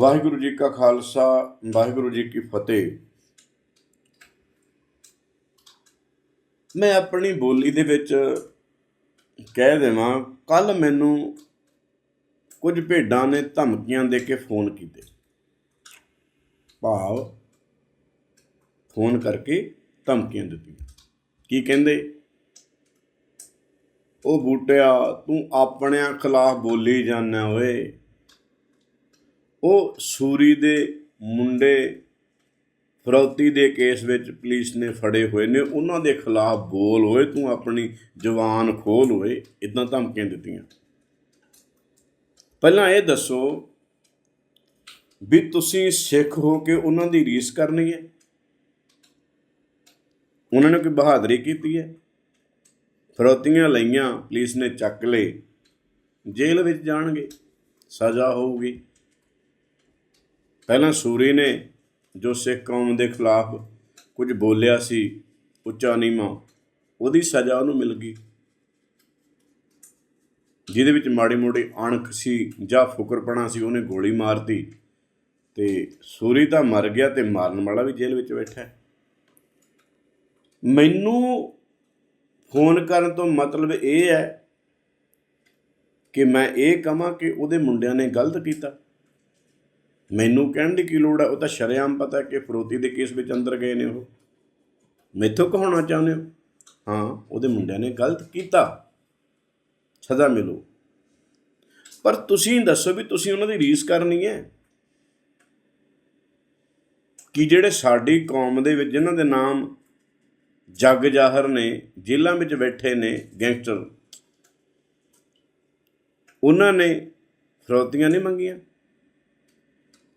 ਵਾਹਿਗੁਰੂ ਜੀ ਕਾ ਖਾਲਸਾ, ਵਾਹਿਗੁਰੂ ਜੀ ਕੀ ਫਤਿਹ। ਮੈਂ ਆਪਣੀ ਬੋਲੀ ਦੇ ਵਿੱਚ ਕਹਿ ਦੇਵਾਂ, ਕੱਲ ਮੈਨੂੰ ਕੁਝ ਭੇਡਾਂ ਨੇ ਧਮਕੀਆਂ ਦੇ ਕੇ ਫੋਨ ਕੀਤੇ। ਭਾਵ ਫੋਨ ਕਰਕੇ ਧਮਕੀਆਂ ਦਿੱਤੀਆਂ। ਕੀ ਕਹਿੰਦੇ? ਉਹ ਬੂਟਿਆ, ਤੂੰ ਆਪਣਿਆਂ ਖਿਲਾਫ ਬੋਲੀ ਜਾਂਦਾ ਓਏ। ਉਹ ਸੂਰੀ ਦੇ ਮੁੰਡੇ ਫਰੌਤੀ ਦੇ ਕੇਸ ਵਿੱਚ ਪੁਲਿਸ ਨੇ ਫੜੇ ਹੋਏ ਨੇ। ਉਹਨਾਂ ਦੇ ਖਿਲਾਫ ਬੋਲ ਹੋਏ, ਤੂੰ ਆਪਣੀ ਜਵਾਨ ਖੋਲ ਹੋਏ ਇਦਾਂ ਧਮਕੀਆਂ ਦਿੱਤੀਆਂ। ਪਹਿਲਾਂ ਇਹ ਦੱਸੋ ਵੀ ਤੁਸੀਂ ਸਿੱਖ ਹੋ ਕੇ ਉਹਨਾਂ ਦੀ ਰੀਸ ਕਰਨੀ ਹੈ? ਉਹਨਾਂ ਨੇ ਕੋਈ ਬਹਾਦਰੀ ਕੀਤੀ ਹੈ? ਫਰੌਤੀਆਂ ਲਈਆਂ, ਪੁਲਿਸ ਨੇ ਚੱਕ ਲਏ। ਜੇਲ੍ਹ ਵਿੱਚ ਜਾਣਗੇ, ਸਜ਼ਾ ਹੋਊਗੀ। ਪਹਿਲਾਂ ਸੂਰੀ ਨੇ ਜੋ ਸਿੱਖ ਕੌਮ ਦੇ ਖਿਲਾਫ ਕੁਝ ਬੋਲਿਆ ਸੀ, ਉੱਚਾ ਨੀਵਾਂ, ਉਹਦੀ ਸਜ਼ਾ ਉਹਨੂੰ ਮਿਲ ਗਈ। ਜਿਹਦੇ ਵਿੱਚ ਮਾੜੀ ਮੋੜੀ ਅਣਖ ਸੀ ਜਾਂ ਫੁਕਰਪਣਾ ਸੀ, ਉਹਨੇ ਗੋਲੀ ਮਾਰਤੀ ਤੇ ਸੂਰੀ ਤਾਂ ਮਰ ਗਿਆ ਤੇ ਮਾਰਨ ਵਾਲਾ ਵੀ ਜੇਲ੍ਹ ਵਿੱਚ ਬੈਠਾ ਹੈ। ਮੈਨੂੰ ਫੋਨ ਕਰਨ ਤੋਂ ਮਤਲਬ ਇਹ ਹੈ ਕਿ ਮੈਂ ਇਹ ਕਹਾਂ ਕਿ ਉਹਦੇ ਮੁੰਡਿਆਂ ਨੇ ਗਲਤ ਕੀਤਾ। ਮੈਨੂੰ ਕਹਿਣ ਦੀ ਕੀ ਲੋੜ ਹੈ? ਉਹ ਤਾਂ ਸ਼ਰੇਆਮ ਪਤਾ ਕਿ ਫਰੋਤੀ ਦੇ ਕੇਸ ਵਿੱਚ ਅੰਦਰ ਗਏ ਨੇ ਉਹ। ਮੈਥੋਂ ਕਹਾਉਣਾ ਚਾਹੁੰਦੇ ਹੋ? ਹਾਂ, ਉਹਦੇ ਮੁੰਡਿਆਂ ਨੇ ਗਲਤ ਕੀਤਾ। ਸਜ਼ਾ ਮਿਲੂ। ਪਰ ਤੁਸੀਂ ਦੱਸੋ ਵੀ ਤੁਸੀਂ ਉਹਨਾਂ ਦੀ ਰੀਸ ਕਰਨੀ ਹੈ? ਕਿ ਜਿਹੜੇ ਸਾਡੀ ਕੌਮ ਦੇ ਵਿੱਚ ਜਿਨ੍ਹਾਂ ਦੇ ਨਾਮ ਜੱਗ ਜ਼ਾਹਰ ਨੇ, ਜੇਲ੍ਹਾਂ ਵਿੱਚ ਬੈਠੇ ਨੇ ਗੈਂਗਸਟਰ, ਉਹਨਾਂ ਨੇ ਫਰੋਤੀਆਂ ਨਹੀਂ ਮੰਗੀਆਂ?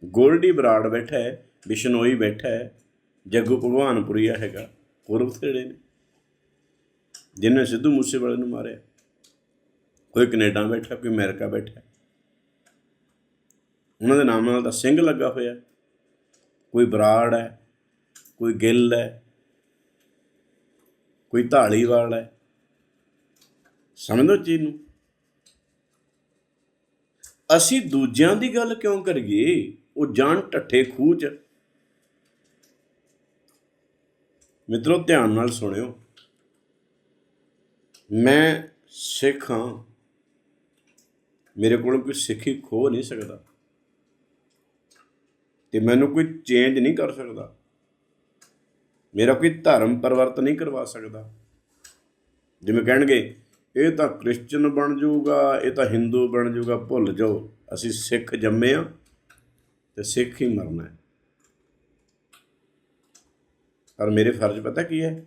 ਗੋਲਡੀ ਬਰਾੜ ਬੈਠਾ ਹੈ, ਬਿਸ਼ਨੋਈ ਬੈਠਾ ਹੈ, ਜੱਗੂ ਭਗਵਾਨਪੁਰੀਆ ਹੈਗਾ, ਹੋਰ ਬਥੇਰੇ ਨੇ। ਜਿਨ੍ਹਾਂ ਸਿੱਧੂ ਮੂਸੇਵਾਲੇ ਨੂੰ ਮਾਰਿਆ। ਕੋਈ ਕੈਨੇਡਾ ਬੈਠਾ, ਕੋਈ ਅਮਰੀਕਾ ਬੈਠਾ। ਉਹਨਾਂ ਦੇ ਨਾਮ ਨਾਲ ਤਾਂ ਸਿੰਘ ਲੱਗਾ ਹੋਇਆ। ਕੋਈ ਬਰਾੜ ਹੈ, ਕੋਈ ਗਿੱਲ ਹੈ, ਕੋਈ ਢਾਲੀਵਾਲ ਹੈ। ਸਮਝੋ ਚੀਜ਼ ਨੂੰ। ਅਸੀਂ ਦੂਜਿਆਂ ਦੀ ਗੱਲ ਕਿਉਂ ਕਰੀਏ? ਉਹ ਜਾਣ ਟੱਠੇ ਖੂਹ ਚ। ਮਿੱਤਰੋ, ਧਿਆਨ ਨਾਲ ਸੁਣਿਓ। ਮੈਂ ਸਿੱਖ ਹਾਂ। ਮੇਰੇ ਕੋਲ ਕੋਈ ਸਿੱਖੀ ਖੋ ਨਹੀਂ ਸਕਦਾ। ਤੇ ਮੈਨੂੰ ਕੋਈ ਚੇਂਜ ਨਹੀਂ ਕਰ ਸਕਦਾ। ਮੇਰਾ ਕੋਈ ਧਰਮ ਪਰਿਵਰਤ ਨਹੀਂ ਕਰਵਾ ਸਕਦਾ। ਜਿਵੇਂ ਕਹਿਣਗੇ, ਇਹ ਤਾਂ ਕ੍ਰਿਸਚੀਅਨ ਬਣ ਜਾਊਗਾ ਇਹ ਤਾਂ ਹਿੰਦੂ ਬਣ ਜਾਊਗਾ ਭੁੱਲ ਜਾਓ। ਅਸੀਂ ਸਿੱਖ ਜੰਮੇ ਆ ਤੇ ਸਿੱਖ ਹੀ ਮਰਨਾ ਹੈ। ਪਰ ਮੇਰੇ ਫਰਜ਼ ਪਤਾ ਕੀ ਹੈ?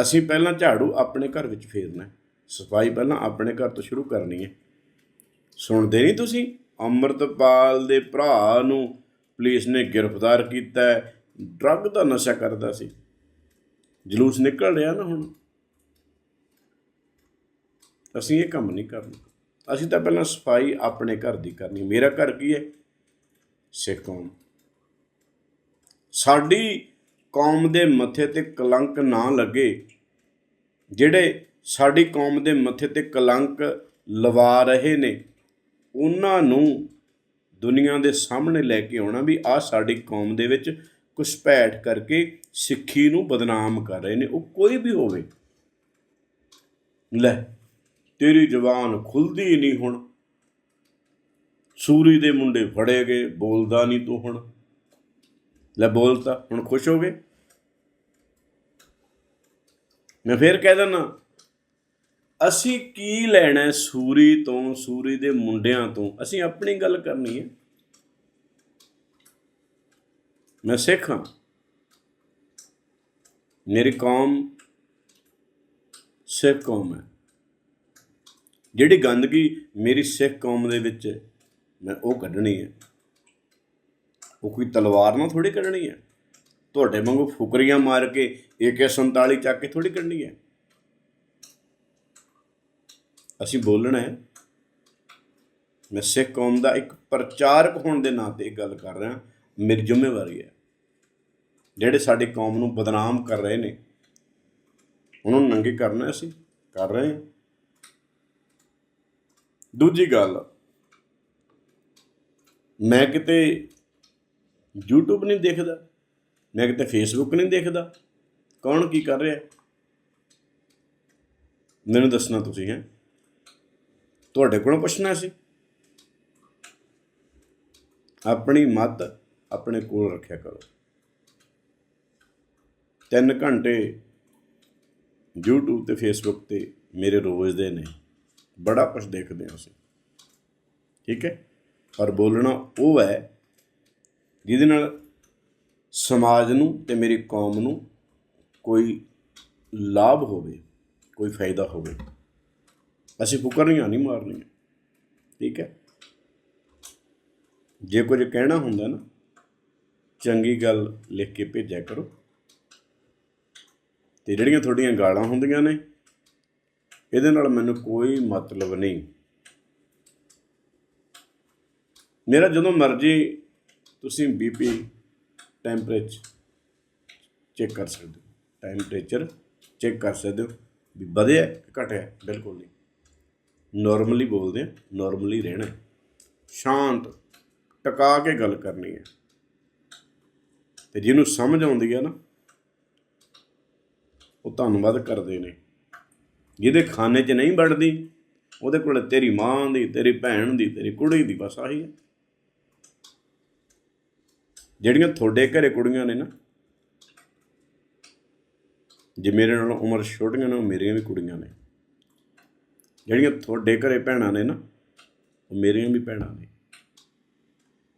ਅਸੀਂ ਪਹਿਲਾਂ ਝਾੜੂ ਆਪਣੇ ਘਰ ਵਿੱਚ ਫੇਰਨਾ ਹੈ। ਸਫ਼ਾਈ ਪਹਿਲਾਂ ਆਪਣੇ ਘਰ ਤੋਂ ਸ਼ੁਰੂ ਕਰਨੀ ਹੈ। ਸੁਣਦੇ ਨਹੀਂ ਤੁਸੀਂ? ਅੰਮ੍ਰਿਤਪਾਲ ਦੇ ਭਰਾ ਨੂੰ ਪੁਲਿਸ ਨੇ ਗ੍ਰਿਫਤਾਰ ਕੀਤਾ ਡਰੱਗ ਦਾ ਨਸ਼ਾ ਕਰਦਾ ਸੀ। ਜਲੂਸ ਨਿਕਲ ਰਿਹਾ ਨਾ ਹੁਣ। ਅਸੀਂ ਇਹ ਕੰਮ ਨਹੀਂ ਕਰਨਾ। ਅਸੀਂ ਤਾਂ ਪਹਿਲਾਂ ਸਫ਼ਾਈ ਆਪਣੇ ਘਰ ਦੀ ਕਰਨੀ ਮੇਰਾ ਘਰ ਕੀ ਹੈ? ਸਿੱਖ ਕੌਮ। ਸਾਡੀ ਕੌਮ ਦੇ ਮੱਥੇ ਤੇ ਕਲੰਕ ਨਾ ਲੱਗੇ, ਜਿਹੜੇ ਸਾਡੀ ਕੌਮ ਦੇ ਮੱਥੇ ਤੇ ਕਲੰਕ ਲਵਾ ਰਹੇ ਨੇ, ਉਹਨਾਂ ਨੂੰ ਦੁਨੀਆ ਦੇ ਸਾਹਮਣੇ ਲੈ ਕੇ ਆਉਣਾ ਵੀ ਆਹ ਸਾਡੀ ਕੌਮ ਦੇ ਵਿੱਚ ਘੁਸਪੈਠ ਕਰਕੇ ਸਿੱਖੀ ਨੂੰ ਬਦਨਾਮ ਕਰ ਰਹੇ ਨੇ। ਉਹ ਕੋਈ ਵੀ ਹੋਵੇ। ਲੈ ਤੇਰੀ ਜ਼ਬਾਨ ਖੁੱਲਦੀ ਨਹੀਂ ਹੁਣ। ਸੂਰੀ ਦੇ ਮੁੰਡੇ ਫੜੇ ਗਏ, ਬੋਲਦਾ ਨਹੀਂ ਤੂੰ ਹੁਣ। ਲੈ ਬੋਲਤਾ ਹੁਣ ਖੁਸ਼ ਹੋ ਗਏ? ਮੈਂ ਫੇਰ ਕਹਿ ਦਿੰਦਾ, ਅਸੀਂ ਕੀ ਲੈਣਾ ਸੂਰੀ ਤੋਂ, ਸੂਰੀ ਦੇ ਮੁੰਡਿਆਂ ਤੋਂ? ਅਸੀਂ ਆਪਣੀ ਗੱਲ ਕਰਨੀ ਹੈ। ਮੈਂ ਸਿੱਖ ਹਾਂ। ਮੇਰੀ ਕੌਮ ਸਿੱਖ ਕੌਮ ਹੈ। ਜਿਹੜੀ ਗੰਦਗੀ ਮੇਰੀ ਸਿੱਖ ਕੌਮ ਦੇ ਵਿੱਚ ਮੈਂ ਉਹ ਕੱਢਣੀ ਹੈ। ਉਹ ਕੋਈ ਤਲਵਾਰ ਨਾਲ ਥੋੜੀ ਕੱਢਣੀ ਹੈ। ਤੁਹਾਡੇ ਵਾਂਗੂ ਫੁਕਰੀਆਂ ਮਾਰ ਕੇ AK47 ਚੱਕ ਕੇ ਥੋੜੀ ਕੱਢਣੀ ਹੈ। ਅਸੀਂ ਬੋਲਣਾ ਹੈ, ਮੈਂ ਸਿੱਖ ਕੌਮ ਦਾ ਇੱਕ ਪ੍ਰਚਾਰਕ ਹੋਣ ਦੇ ਨਾਤੇ ਇਹ ਗੱਲ ਕਰ ਰਿਹਾ, ਮੇਰੀ ਜ਼ਿੰਮੇਵਾਰੀ ਹੈ। ਜਿਹੜੇ ਸਾਡੀ ਕੌਮ ਨੂੰ ਬਦਨਾਮ ਕਰ ਰਹੇ ਨੇ, ਉਹਨਾਂ ਨੂੰ ਨੰਗੇ ਕਰਨਾ ਅਸੀਂ, ਕਰ ਰਹੇ ਹਾਂ। ਦੂਜੀ ਗੱਲ, ਮੈਂ ਕਿਤੇ YouTube ਨਹੀਂ ਦੇਖਦਾ, ਮੈਂ ਕਿਤੇ Facebook ਨਹੀਂ ਦੇਖਦਾ, ਕੌਣ ਕੀ ਕਰ ਰਿਹਾ? ਮੈਨੂੰ ਦੱਸਣਾ ਤੁਸੀਂ ਹੈ। ਤੁਹਾਡੇ ਕੋਲੋਂ ਪੁੱਛਣਾ ਸੀ। ਆਪਣੀ ਮਤ ਆਪਣੇ ਕੋਲ ਰੱਖਿਆ ਕਰੋ। ਤਿੰਨ ਘੰਟੇ YouTube ਤੇ Facebook ਤੇ ਮੇਰੇ ਰੋਜ਼ ਦੇ ਨੇ। ਬੜਾ ਕੁਝ ਦੇਖਦੇ ਹਾਂ ਅਸੀਂ। ਠੀਕ ਹੈ? ਪਰ ਬੋਲਣਾ ਉਹ ਹੈ ਜਿਹਦੇ ਨਾਲ ਸਮਾਜ ਨੂੰ ਤੇ ਮੇਰੀ ਕੌਮ ਨੂੰ ਕੋਈ ਲਾਭ ਹੋਵੇ, ਕੋਈ ਫਾਇਦਾ ਹੋਵੇ। ਅਸੀਂ ਫੁਕਰੀਆਂ ਨਹੀਂ ਮਾਰਨੀਆਂ। ਠੀਕ ਹੈ? ਜੇ ਕੁਝ ਕਹਿਣਾ ਹੁੰਦਾ ਨਾ, ਚੰਗੀ ਗੱਲ ਲਿਖ ਕੇ ਭੇਜਿਆ ਕਰੋ। ਤੇ ਜਿਹੜੀਆਂ ਤੁਹਾਡੀਆਂ ਗਾਲਾਂ ਹੁੰਦੀਆਂ ਨੇ ਇਹਦੇ ਨਾਲ ਮੈਨੂੰ ਕੋਈ ਮਤਲਬ ਨਹੀਂ। ਮੇਰਾ ਜਦੋਂ ਮਰਜ਼ੀ ਤੁਸੀਂ ਬੀਪੀ ਟੈਂਪਰੇਚਰ ਚੈੱਕ ਕਰ ਸਕਦੇ ਹੋ। ਟੈਂਪਰੇਚਰ ਚੈੱਕ ਕਰ ਸਕਦੇ ਹੋ ਵੀ ਵਧਿਆ ਕਿ ਘਟਿਆ, ਬਿਲਕੁਲ ਨਹੀਂ। ਨਾਰਮਲੀ ਬੋਲਦੇ ਆ ਨਾਰਮਲੀ ਰਹਿਣਾ। ਸ਼ਾਂਤ, ਟਿਕਾ ਕੇ ਗੱਲ ਕਰਨੀ ਹੈ। ਤੇ ਜਿਹਨੂੰ ਸਮਝ ਆਉਂਦੀ ਹੈ ਨਾ, ਉਹ ਧੰਨਵਾਦ ਕਰਦੇ ਨੇ। ਜਿਹਦੇ ਖਾਨੇ 'ਚ ਨਹੀਂ ਵੜਦੀ, ਉਹਦੇ ਕੋਲ ਤੇਰੀ ਮਾਂ ਦੀ, ਤੇਰੀ ਭੈਣ ਦੀ, ਤੇਰੀ ਕੁੜੀ ਦੀ ਬਸ ਆਹੀ ਹੈ। ਜਿਹੜੀਆਂ ਤੁਹਾਡੇ ਘਰੇ ਕੁੜੀਆਂ ਨੇ ਨਾ, ਜੇ ਮੇਰੇ ਨਾਲੋਂ ਉਮਰ ਛੋਟੀਆਂ ਨੇ, ਉਹ ਮੇਰੀਆਂ ਵੀ ਕੁੜੀਆਂ ਨੇ। ਜਿਹੜੀਆਂ ਤੁਹਾਡੇ ਘਰੇ ਭੈਣਾਂ ਨੇ ਨਾ, ਉਹ ਮੇਰੀਆਂ ਵੀ ਭੈਣਾਂ ਨੇ।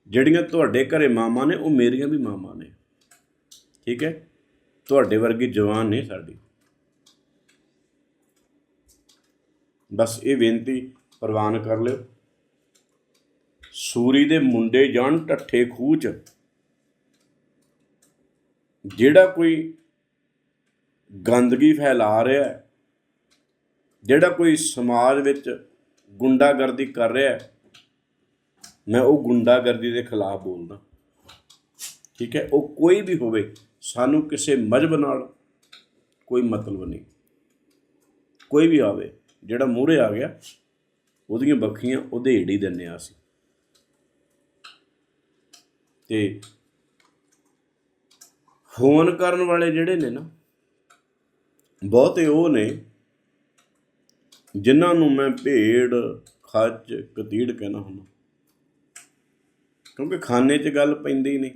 ਜਿਹੜੀਆਂ ਤੁਹਾਡੇ ਘਰੇ ਮਾਮਾ ਨੇ, ਉਹ ਮੇਰੀਆਂ ਵੀ ਮਾਵਾਂ ਨੇ। ਠੀਕ ਹੈ? ਤੁਹਾਡੇ ਵਰਗੀ ਜਵਾਨ ਨਹੀਂ ਸਾਡੀ। ਬਸ ਇਹ ਬੇਨਤੀ ਪ੍ਰਵਾਨ ਕਰ ਲਿਓ। ਸੂਰੀ ਦੇ ਮੁੰਡੇ ਜਾਣ ਟੱਠੇ ਖੂਹ ਚ। ਜਿਹੜਾ ਕੋਈ ਗੰਦਗੀ ਫੈਲਾ ਰਿਹਾ ਹੈ, ਜਿਹੜਾ ਕੋਈ ਸਮਾਜ ਵਿੱਚ ਗੁੰਡਾਗਰਦੀ ਕਰ ਰਿਹਾ ਹੈ, ਮੈਂ ਉਹ ਗੁੰਡਾਗਰਦੀ ਦੇ ਖਿਲਾਫ ਬੋਲਦਾ। ਠੀਕ ਹੈ, ਉਹ ਕੋਈ ਵੀ ਹੋਵੇ, ਸਾਨੂੰ ਕਿਸੇ ਮਜਬ ਨਾਲ ਕੋਈ ਮਤਲਬ ਨਹੀਂ। ਕੋਈ ਵੀ ਆਵੇ ਜਿਹੜਾ ਮੂਹਰੇ ਆ ਗਿਆ, ਉਹਦੀਆਂ ਬੱਖੀਆਂ ਉਧੇੜ ਹੀ ਦਿੰਨੇ ਆ ਅਸੀਂ ਤੇ ਹੋਣ ਕਰਨ ਵਾਲੇ ਜਿਹੜੇ ਨੇ ਨਾ, ਬਹੁਤੇ ਉਹ ਨੇ, ਜਿਨ੍ਹਾਂ ਨੂੰ ਮੈਂ ਭੇੜ ਖੱਚ, ਕਤੀੜ ਕਹਿਣਾ ਹੁੰਦਾ। ਕਿਉਂਕਿ ਖਾਨੇ 'ਚ ਗੱਲ ਪੈਂਦੀ ਨਹੀਂ।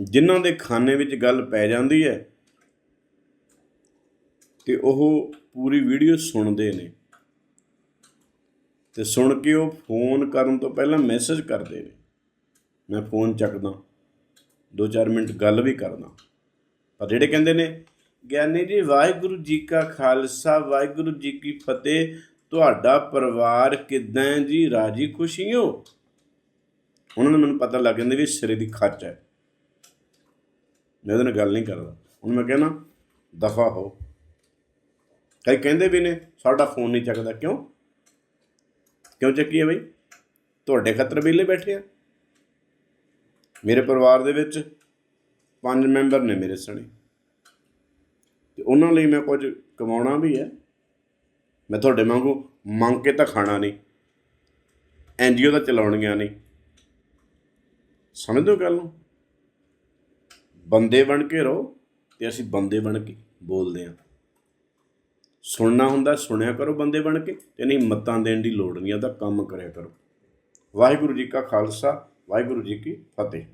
ਜਿਨ੍ਹਾਂ ਦੇ ਖਾਨੇ ਵਿੱਚ ਗੱਲ ਪੈ ਜਾਂਦੀ ਹੈ ਤੇ ਉਹ ਪੂਰੀ ਵੀਡੀਓ ਸੁਣਦੇ ਨੇ। ਤੇ ਸੁਣ ਕੇ ਉਹ ਫੋਨ ਕਰਨ ਤੋਂ ਪਹਿਲਾਂ ਮੈਸੇਜ ਕਰਦੇ ਨੇ। ਮੈਂ ਫੋਨ ਚੱਕਦਾ 2-4 ਮਿੰਟ ਗੱਲ ਵੀ ਕਰਦਾ। ਪਰ ਜਿਹੜੇ ਕਹਿੰਦੇ ਨੇ, ਗਿਆਨੀ ਜੀ, ਵਾਹਿਗੁਰੂ ਜੀ ਕਾ ਖਾਲਸਾ, ਵਾਹਿਗੁਰੂ ਜੀ ਕੀ ਫਤਿਹ, ਤੁਹਾਡਾ ਪਰਿਵਾਰ ਕਿਦਾਂ ਜੀ? ਰਾਜੀ ਖੁਸ਼ੀ ਹੋ? ਉਹਨਾਂ ਨੂੰ ਮੈਨੂੰ ਪਤਾ ਲੱਗ ਜਾਂਦਾ ਵੀ ਸਿਰੇ ਦੀ ਖੱਚ ਹੈ। ਮੈਂ ਉਹਦੇ ਨਾਲ ਗੱਲ ਨਹੀਂ ਕਰਦਾ। ਹੁਣ ਮੈਂ ਕਹਿਣਾ ਦਫਾ ਹੋ। ਕਈ ਕਹਿੰਦੇ ਵੀ ਨੇ, ਸਾਡਾ ਫੋਨ ਨਹੀਂ ਚੱਕਦਾ। ਕਿਉਂ? ਕਿਉਂ ਚੱਕੀਏ ਬਈ? ਤੁਹਾਡੇ ਖਤਰ ਵਿਹਲੇ ਬੈਠੇ ਆ। ਮੇਰੇ ਪਰਿਵਾਰ ਦੇ ਵਿੱਚ ਪੰਜ ਮੈਂਬਰ ਨੇ ਮੇਰੇ ਸਣੇ। ਤੇ ਉਹਨਾਂ ਲਈ ਮੈਂ ਕੁਝ ਕਮਾਉਣਾ ਵੀ ਹੈ। ਮੈਂ ਤੁਹਾਡੇ ਵਾਂਗੂ ਮੰਗ ਕੇ ਤਾਂ ਖਾਣਾ ਨਹੀਂ। ਐਨਜੀਓ ਤਾਂ ਚਲਾਉਣੀਆਂ ਨਹੀਂ। ਸਮਝਦੇ ਹੋ ਗੱਲ ਨੂੰ? ਬੰਦੇ ਬਣ ਕੇ ਰਹੋ ਤੇ ਅਸੀਂ ਬੰਦੇ ਬਣ ਕੇ ਬੋਲਦੇ ਹਾਂ। ਸੁਣਨਾ ਹੁੰਦਾ, ਸੁਣਿਆ ਕਰੋ ਬੰਦੇ ਬਣ ਕੇ ਤੇ ਨਹੀਂ ਮਤਾਂ ਦੇਣ ਦੀ ਲੋੜ ਨਹੀਂ ਆਦਾ ਕੰਮ ਕਰਿਆ ਕਰੋ। ਵਾਹਿਗੁਰੂ ਜੀ ਕਾ ਖਾਲਸਾ, ਵਾਹਿਗੁਰੂ ਜੀ ਕੀ ਫਤਿਹ।